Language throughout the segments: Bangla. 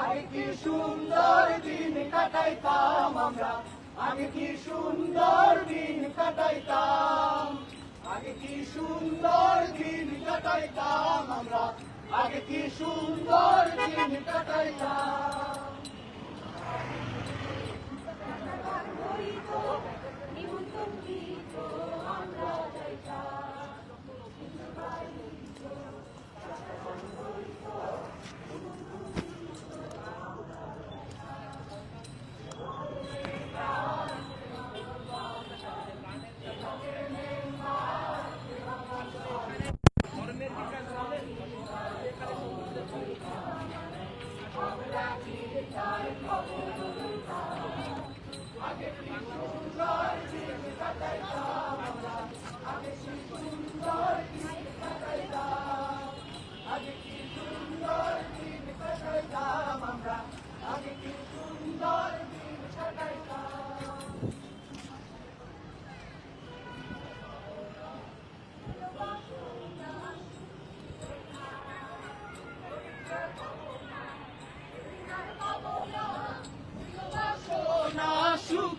আগে কি সুন্দর দিন কাটাইতাম আমরা আগে কি সুন্দর দিন কাটাইতাম আগে কি সুন্দর দিন কাটাইতাম আমরা আগে কি সুন্দর দিন কাটাইতাম না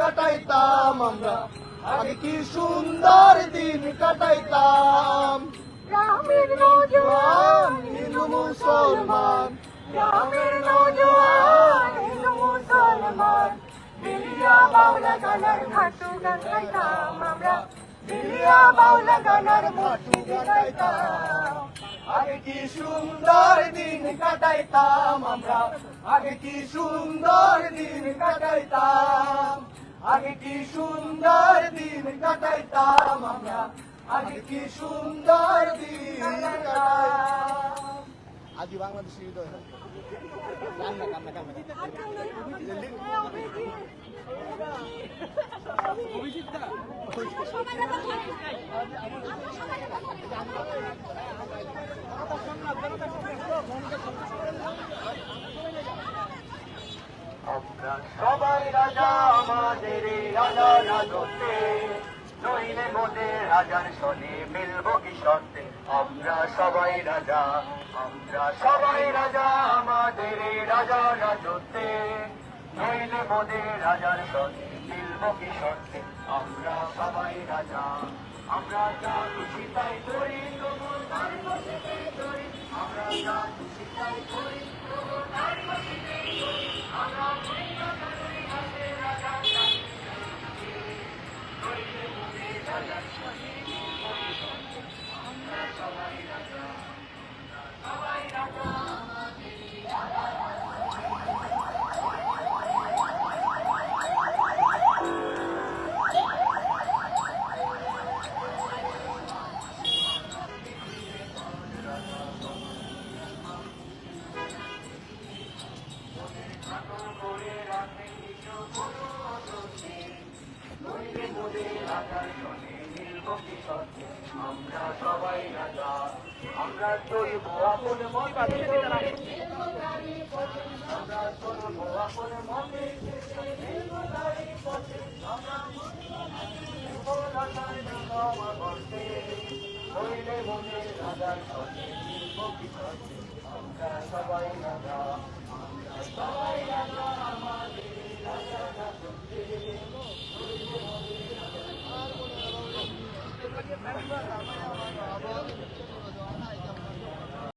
কাটাইতাম আমরা। আগে কি সুন্দর দিন কাটাইতাম। গ্রামের নজওয়ান হিন্দু মুসলমান। গ্রামের নজওয়ান হিন্দু মুসলমান। বিলিয়া বাউলা গানার খাটু গান গাইতাম আমরা। বিলিয়া বাউলা গানার মতি গাইতাম। আগে কি সুন্দর দিন কাটাইতাম আমরা। আগে কি সুন্দর দিন কাটাইতাম। আগে কি সুন্দর দিন কাটাইতাম আমরা। আগে কি সুন্দর দিন আজ বাংলাদেশের হৃদয় কান্না কান্না। কান্না সবাই রাজা আমাদের রাজা রাজতে নইলে মোদের রাজার সনে মিলব কি সত্যে আমরা সবাই রাজা, আমরা সবাই রাজা আমাদের রাজা রাজতে নইলে মোদের রাজার সনে মিলব কি সত্যে আমরা সবাই রাজা আমরা যা খুশি তাই করি আমরা যা খুশি তাই করি তবু তার খুশিতে করি আমরা আমরা সবাই রাজা আমরা চলব আপন মতে আমরা চলব আপন মতে হইলে মনে রাজার সঙ্গে আমরা সবাই রাজা